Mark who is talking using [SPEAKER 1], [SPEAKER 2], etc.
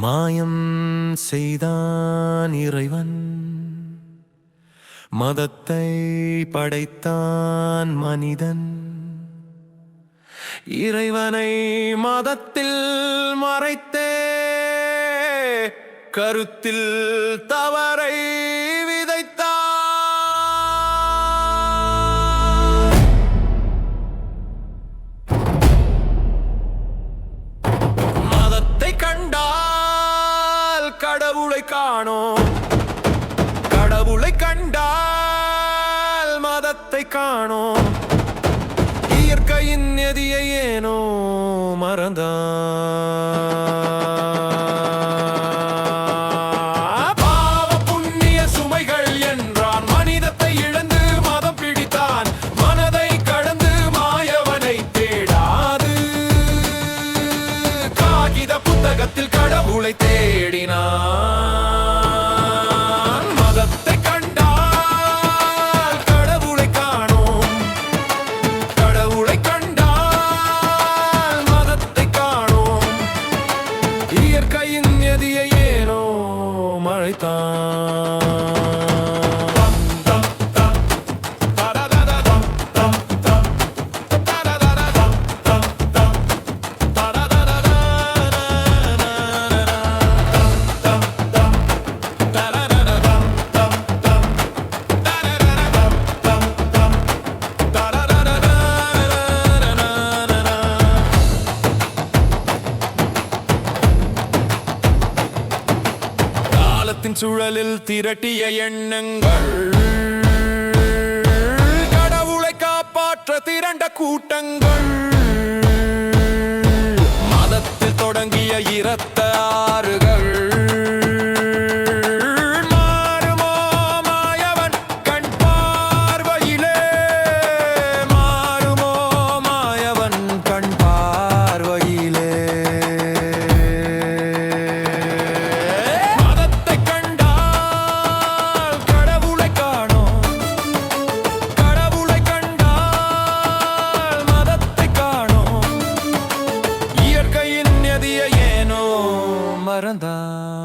[SPEAKER 1] மாயம் செய்தான் இறைவன். மதத்தை படைத்தான் மனிதன். இறைவனை மதத்தில் மறைத்தே கருத்தில் தவறை காணோம். கடவுளை கண்டால் மதத்தை காணோம். இயற்கையின் நெதியை ஏனோ மறந்தான் பாவ புண்ணிய சுமைகள் என்றான். மனிதத்தை இழந்து மதம் பிடித்தான். மனதை கடந்து மாயவனை தேடாது. காகித புத்தகத்தில் கடவுளை தேடினான். Come. காலத்தின் சுழலில் திரட்டிய எண்ணங்கள். கடவுளை காப்பாற்ற திரண்ட கூட்டங்கள். மதத்தில் தொடங்கிய இரத்த இயற்கையின் எதிய ஏனோ மறந்தான்